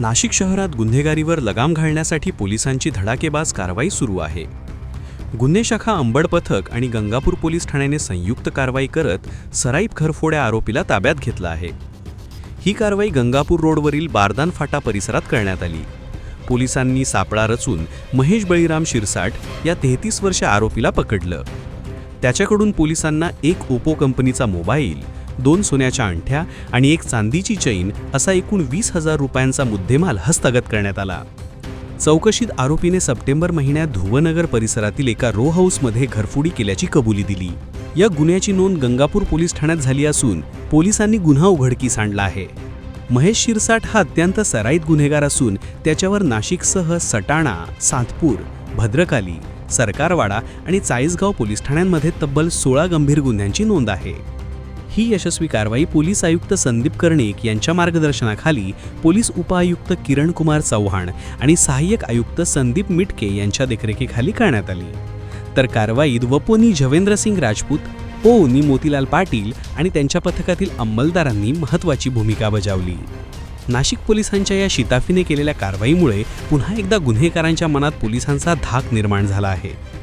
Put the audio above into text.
नाशिक शहरात गुन्हेगारीवर लगाम घालण्यासाठी पोलिसांची धडाकेबाज कारवाई सुरू आहे. गुन्हे शाखा अंबड पथक आणि गंगापूर पोलीस ठाण्याने संयुक्त कारवाई करत सराईप घरफोड्या आरोपीला ताब्यात घेतलं आहे. ही कारवाई गंगापूर रोडवरील बारदान फाटा परिसरात करण्यात आली. पोलिसांनी सापळा रचून महेश बळीराम शिरसाट या तेहतीस वर्ष आरोपीला पकडलं. त्याच्याकडून पोलिसांना एक ओपो कंपनीचा मोबाईल दोन सोन्याच्या अंगठ्या आणि एक चांदीची चैन असा एकूण वीस हजार रुपयांचा मुद्देमाल हस्तगत करण्यात आला. चौकशीत आरोपीने सप्टेंबर महिन्यात धुवनगर परिसरातील एका रो हाऊसमध्ये घरफोडी केल्याची कबुली दिली. या गुन्ह्याची नोंद गंगापूर पोलीस ठाण्यात झाली असून पोलिसांनी गुन्हा उघडकीस आणला आहे. महेश शिरसाट हा अत्यंत सराईत गुन्हेगार असून त्याच्यावर नाशिकसह सटाणा सातपूर भद्रकाली सरकारवाडा आणि चाळीसगाव पोलीस ठाण्यांमध्ये तब्बल सोळा गंभीर गुन्ह्यांची नोंद आहे. ही यशस्वी कारवाई पोलीस आयुक्त संदीप कर्णिक यांच्या मार्गदर्शनाखाली पोलीस उपआयुक्त किरण कुमार चव्हाण आणि सहाय्यक आयुक्त संदीप मिटके यांच्या देखरेखीखाली करण्यात आली. तर कारवाईत वपोनी झवेंद्रसिंग राजपूत पोनी मोतीलाल पाटील आणि त्यांच्या पथकातील अंमलदारांनी महत्त्वाची भूमिका बजावली. नाशिक पोलिसांच्या या शिताफीने केलेल्या कारवाईमुळे पुन्हा एकदा गुन्हेगारांच्या मनात पोलिसांचा धाक निर्माण झाला आहे.